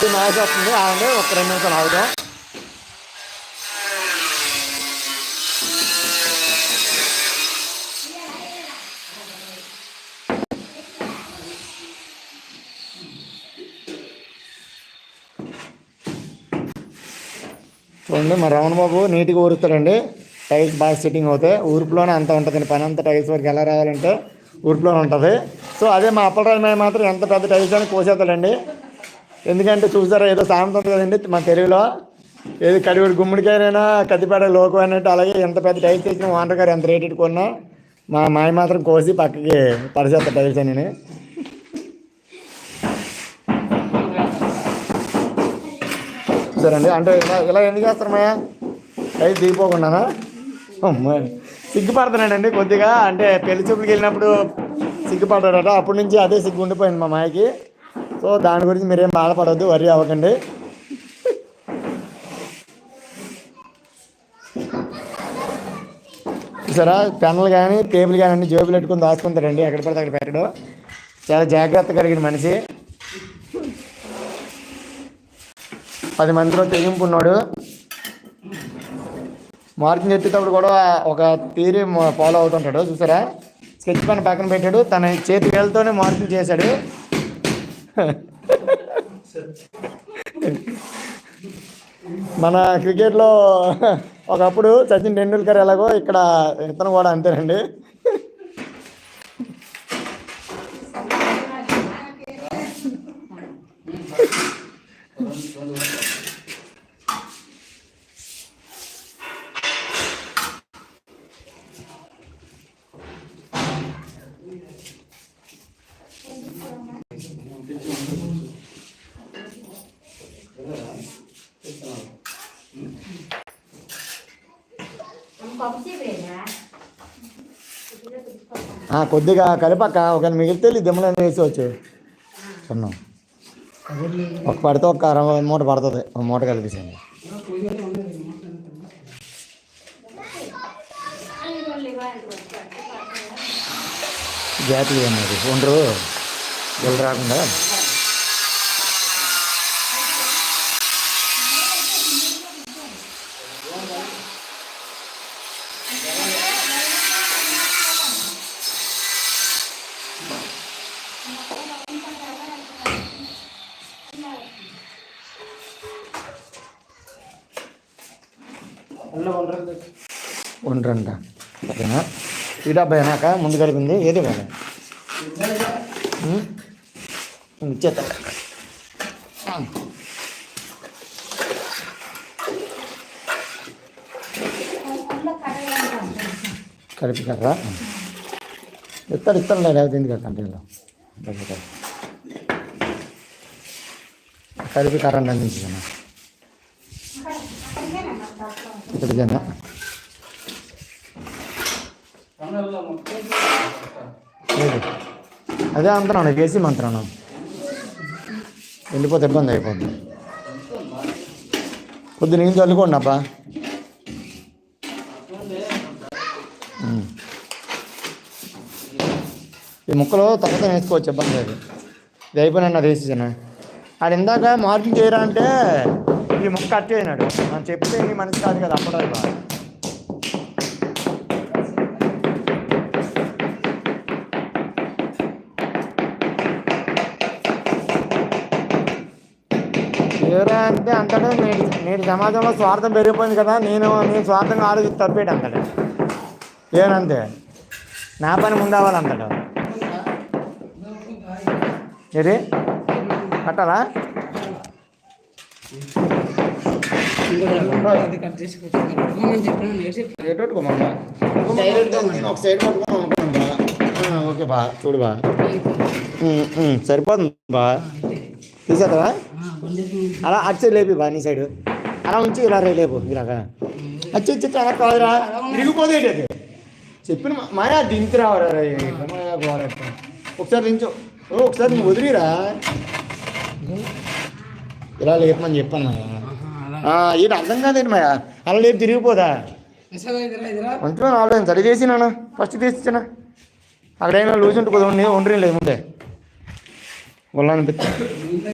కొద్ది నాయిస్ వస్తుంది ఆగండి ఒక రెండు నిమిషాలు ఆగుదాం చూడండి మా రమణ బాబు నీట్గా ఊరుతాడండి. టైల్స్ బాగా సెట్టింగ్ అవుతాయి. ఊరుపులోనే అంత ఉంటుందండి. పని అంతా టైల్స్ వరకు ఎలా రావాలంటే ఊరుపులోనే ఉంటుంది. సో అదే మా అప్పలరాజు మేము మాత్రం ఎంత పెద్ద టైల్స్ అని కోసేస్తాడండి. ఎందుకంటే చూసారా ఏదో సామెత ఉంది కదండి మా తెలుగులో. ఏది కడివిడి గుమ్మడికాయనైనా కత్తిపేట లోకం అన్నట్టు అలాగే ఎంత పెద్ద టైల్స్ వేసిన ఓనర్ గారు ఎంత రేటు కొన్నా మా మాయ మాత్రం కోసి పక్కకి పరిచేస్తా టైల్స్ అని చూసారండి? అంటే ఇలా ఇలా ఎందుకు చేస్తారు మాయా? టైల్స్ దిగిపోకుండానా? సిగ్గుపడుతున్నాడండి కొద్దిగా. అంటే పెళ్ళి చూపులకి వెళ్ళినప్పుడు సిగ్గుపడ్డాడట. అప్పటి నుంచి అదే సిగ్గు ఉండిపోయింది మా మాయకి. సో దాని గురించి మీరేం బాధపడవద్దు వరి అవ్వకండి. సరే పెన్నులు కానీ టేబుల్ కానీ అన్ని జేబులు పెట్టుకుని దాచుకుంటారండి ఎక్కడ పడితే అక్కడ పెట్టడం. చాలా జాగ్రత్త కలిగిన మనిషి. పది మందిలో తెగింపు ఉన్నాడు. మార్కింగ్ ఎత్తేటప్పుడు కూడా ఒక థీరీ ఫాలో అవుతుంటాడు. చూసారా? స్కెచ్ పెన్ పక్కన పెట్టాడు. తన చేతి వేలతోనే మార్కింగ్ చేశాడు. మన క్రికెట్లో ఒకప్పుడు సచిన్ టెండూల్కర్ ఎలాగో ఇక్కడ ఇతను కూడా అంతేనండి. కొద్దిగా కలిపక్క ఒక మిగిలితే దిమ్మలో వేసుకోవచ్చు సున్నం. ఒక పడితే ఒక అరవై మూట పడుతుంది ఒక మూట కలిపేసింది జాతీయ ఉండరు వెళ్ళి రాకుండా ఉండరంట ఓకేనా? ఈ డబ్బా అయినాక ముందు కలిపింది. ఏది కదా ఇచ్చేస్తా కలిపి కర్రా? ఇస్తాడు ఇస్తాడు లేకపోతే ఎందుకు కంపెనీలో కలిపి కర్ర అందించాను లేదు. అదే అంటున్నాను వేసి మంత్రాను వెళ్ళిపోతే ఇబ్బంది అయిపోద్ది. కొద్ది నీళ్ళు చల్లుకోండి అబ్బా. ఈ ముక్కలు తర్వాత వేసుకోవచ్చు ఇబ్బంది లేదు. ఇది అయిపోయినా వేసేసాను ఆడు ఇందాక మార్కింగ్ చేయరా అంటే ఈ మొక్క అట్టేనాడు అయినాడు మనం చెప్తే నీ మనిషి కాదు కదా అప్పడాలి బాగా ఎవరా అంటే అంతటే నేటి నేటి సమాజంలో స్వార్థం పెరిగిపోయింది కదా నేను నేను స్వార్థంగా ఆలోచి తప్పేటి అంతటే? ఏనంతే? నా పని ముందవ్వాలంతట ఏది? కట్టాలా ఎటోట్టుకోమమ్మా ఒక సైడ్ పట్టుకోమా ఓకే బా చూడు బా సరిపోతుంది? బా తీసేద్దా అలా అటు సైడ్ లేపి బా నీ సైడ్ అలా ఉంచి ఇలా రే లేపు ఇలాగా అచ్చి వచ్చి అలా కాదురా దిగిపోతే చెప్పిన మా- మాయా దించి రావరా ఒకసారి దించు ఓ ఒకసారి నువ్వు వదిలిరా ఇలా లేపమని చెప్పాను ఈయన అర్థం కాదండి మాయా? అలా లేపు తిరిగిపోదా? మంచిగా ఆలోచన సరి చేసి ఫస్ట్ తీసిచ్చానా అక్కడైనా లూజ్ ఉంటుంది కొద్దిగా ఉండి లేదు ముందే. వల్ల అనిపిస్తుంది